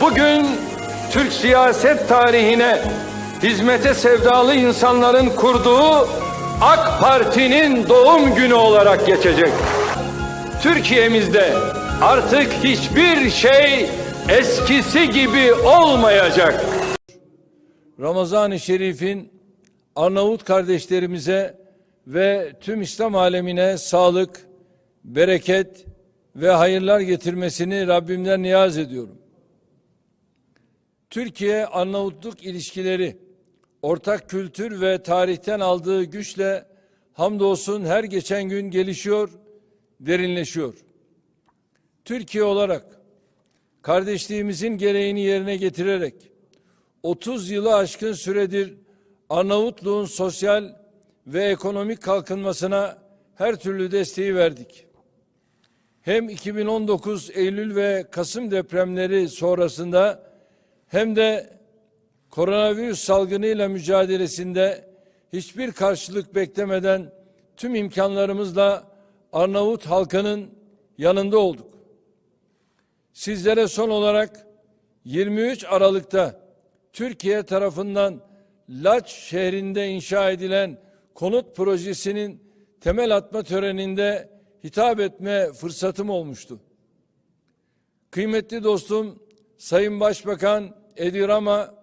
Bugün Türk siyaset tarihine hizmete sevdalı insanların kurduğu AK Parti'nin doğum günü olarak geçecek. Türkiye'mizde artık hiçbir şey eskisi gibi olmayacak. Ramazan-ı Şerif'in Arnavut kardeşlerimize ve tüm İslam alemine sağlık, bereket ve hayırlar getirmesini Rabbimden niyaz ediyorum. Türkiye-Arnavutluk ilişkileri ortak kültür ve tarihten aldığı güçle hamdolsun her geçen gün gelişiyor, derinleşiyor. Türkiye olarak kardeşliğimizin gereğini yerine getirerek 30 yılı aşkın süredir Arnavutluğun sosyal ve ekonomik kalkınmasına her türlü desteği verdik. Hem 2019 Eylül ve Kasım depremleri sonrasında hem de koronavirüs salgınıyla mücadelesinde hiçbir karşılık beklemeden tüm imkanlarımızla Arnavut halkının yanında olduk. Sizlere son olarak 23 Aralık'ta Türkiye tarafından Laç şehrinde inşa edilen konut projesinin temel atma töreninde hitap etme fırsatım olmuştu. Kıymetli dostum Sayın Başbakan Edi Rama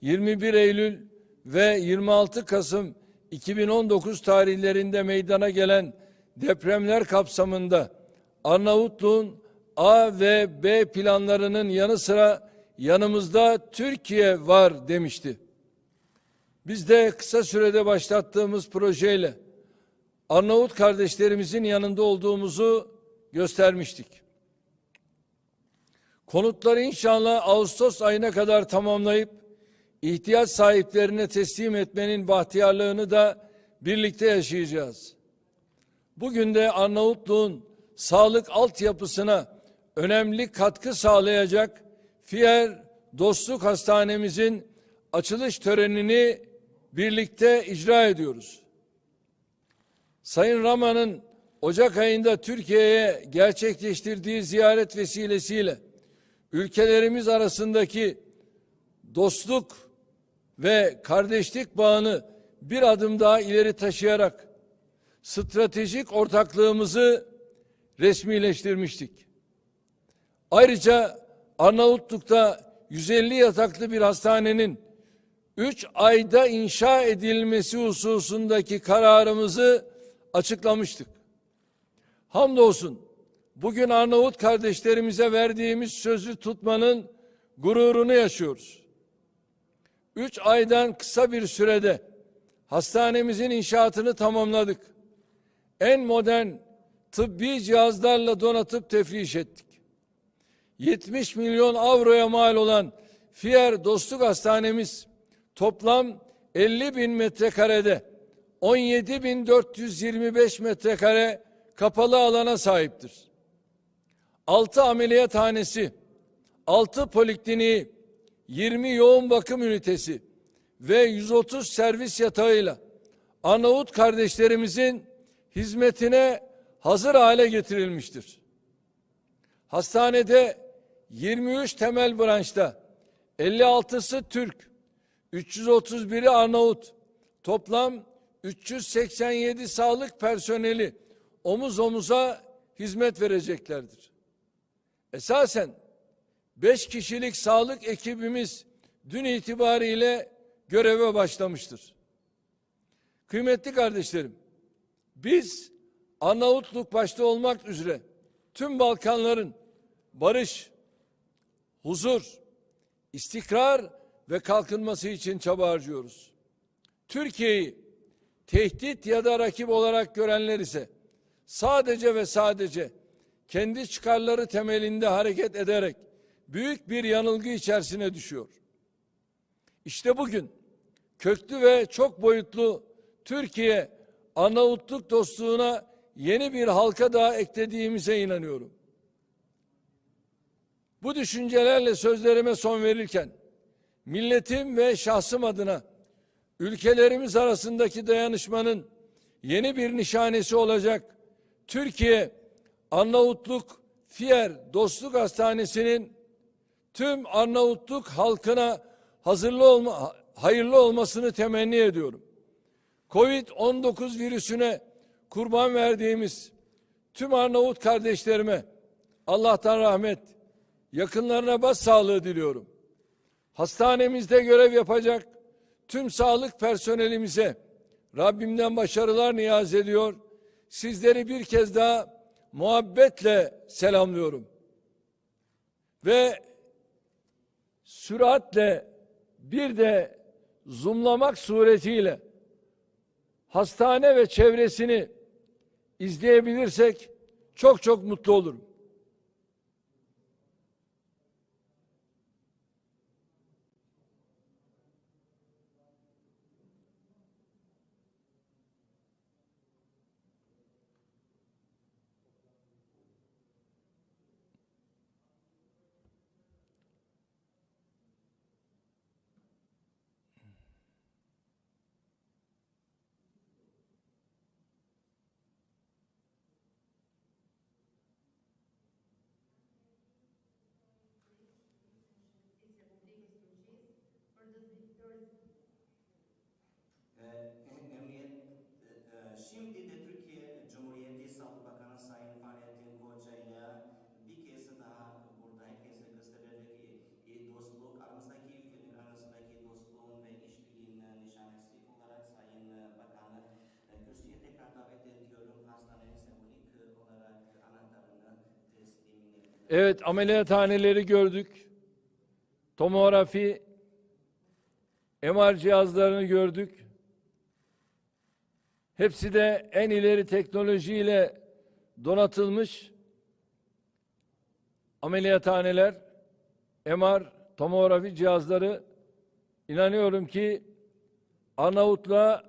21 Eylül ve 26 Kasım 2019 tarihlerinde meydana gelen depremler kapsamında Arnavutluğun A ve B planlarının yanı sıra yanımızda Türkiye var demişti. Biz de kısa sürede başlattığımız projeyle Arnavut kardeşlerimizin yanında olduğumuzu göstermiştik. Konutları inşallah Ağustos ayına kadar tamamlayıp ihtiyaç sahiplerine teslim etmenin bahtiyarlığını da birlikte yaşayacağız. Bugün de Arnavutluğun sağlık altyapısına önemli katkı sağlayacak Fiyer Dostluk Hastanemizin açılış törenini birlikte icra ediyoruz. Sayın Rama'nın Ocak ayında Türkiye'ye gerçekleştirdiği ziyaret vesilesiyle ülkelerimiz arasındaki dostluk ve kardeşlik bağını bir adım daha ileri taşıyarak stratejik ortaklığımızı resmileştirmiştik. Ayrıca Arnavutluk'ta 150 yataklı bir hastanenin 3 ayda inşa edilmesi hususundaki kararımızı açıklamıştık. Hamdolsun bugün Arnavut kardeşlerimize verdiğimiz sözü tutmanın gururunu yaşıyoruz. Üç aydan kısa bir sürede hastanemizin inşaatını tamamladık. En modern tıbbi cihazlarla donatıp tefriş ettik. 70 milyon avroya mal olan Fiyer Dostluk Hastanemiz toplam 50 bin metrekarede 17.425 metrekare kapalı alana sahiptir. 6 ameliyathanesi, 6 polikliniği, 20 yoğun bakım ünitesi ve 130 servis yatağıyla Arnavut kardeşlerimizin hizmetine hazır hale getirilmiştir. Hastanede 23 temel branşta 56'sı Türk, 331'i Arnavut, toplam 387 sağlık personeli omuz omuza hizmet vereceklerdir. Esasen 5 kişilik sağlık ekibimiz dün itibariyle göreve başlamıştır. Kıymetli kardeşlerim, biz Arnavutluk başta olmak üzere tüm Balkanların barış, huzur, istikrar ve kalkınması için çaba harcıyoruz. Türkiye'yi tehdit ya da rakip olarak görenler ise sadece ve sadece kendi çıkarları temelinde hareket ederek büyük bir yanılgı içerisine düşüyor. İşte bugün köklü ve çok boyutlu Türkiye Arnavutluk dostluğuna yeni bir halka daha eklediğimize inanıyorum. Bu düşüncelerle sözlerime son verirken milletim ve şahsım adına ülkelerimiz arasındaki dayanışmanın yeni bir nişanesi olacak Türkiye Arnavutluk Fiyer Dostluk Hastanesi'nin tüm Arnavutluk halkına hazırlı olma, hayırlı olmasını temenni ediyorum. Covid-19 virüsüne kurban verdiğimiz tüm Arnavut kardeşlerime Allah'tan rahmet, yakınlarına başsağlığı diliyorum. Hastanemizde görev yapacak tüm sağlık personelimize Rabbimden başarılar niyaz ediyor. Sizleri bir kez daha muhabbetle selamlıyorum. Ve süratle bir de zoomlamak suretiyle hastane ve çevresini izleyebilirsek çok çok mutlu olurum. Evet ameliyathaneleri gördük. Tomografi, MR cihazlarını gördük. Hepsi de en ileri teknolojiyle donatılmış ameliyathaneler, MR, tomografi cihazları inanıyorum ki Arnavutluğa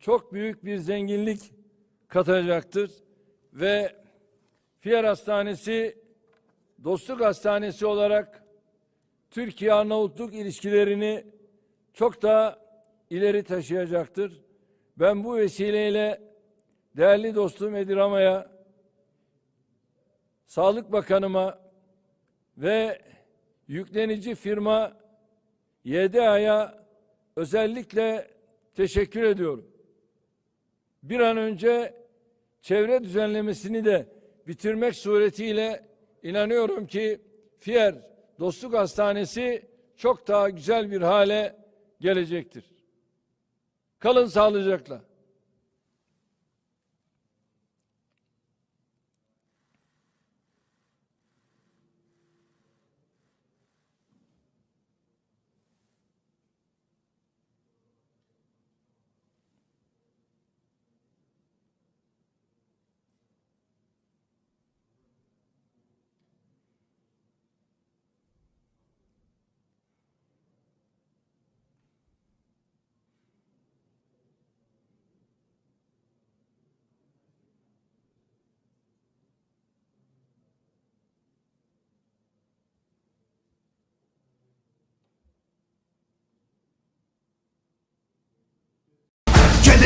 çok büyük bir zenginlik katacaktır ve Fiyer Hastanesi Dostluk Hastanesi olarak Türkiye Arnavutluk ilişkilerini çok daha ileri taşıyacaktır. Ben bu vesileyle değerli dostum Edirama'ya, Sağlık Bakanıma ve yüklenici firma YDA'ya özellikle teşekkür ediyorum. Bir an önce çevre düzenlemesini de bitirmek suretiyle inanıyorum ki Fiyer Dostluk Hastanesi çok daha güzel bir hale gelecektir. Kalın sağlıcakla.